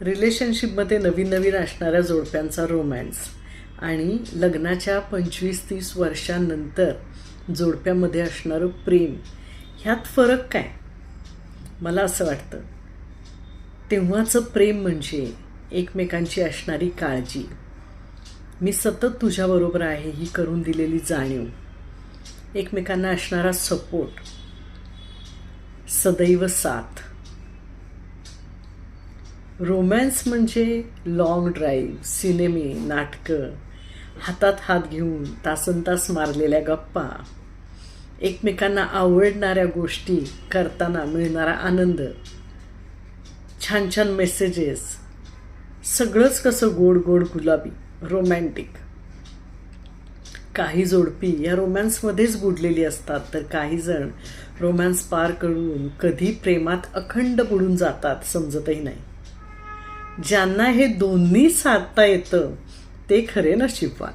रिलेशनशिपमध्ये नवीन नवीन असणाऱ्या जोडप्यांचा रोमॅन्स आणि लग्नाच्या पंचवीस तीस वर्षांनंतर जोडप्यामध्ये असणारं प्रेम. ह्यात फरक काय? मला असं वाटतं. तेव्हाचं प्रेम म्हणजे एकमेकांची असणारी काळजी. मी सतत तुझ्याबरोबर आहे ही करून दिलेली जाणीव. एकमेकांना असणारा सपोर्ट सदैव साथ. रोमॅन्स म्हणजे लाँग ड्राईव्ह सिनेमे नाटकं. हातात हात घेऊन तासन तास मारलेल्या गप्पा. एकमेकांना आवडणाऱ्या गोष्टी करताना मिळणारा आनंद. छान छान मेसेजेस सगळंच कसं गोड गोड गुलाबी रोमॅन्टिक काही जोडपी या रोमॅन्समध्येच बुडलेली असतात तर काही जण रोमॅन्स पार करून कधी प्रेमात अखंड बुडून जातात समजतही नाही. ज्यांना हे दोन्ही साधता येतं ते खरे नशीबवान.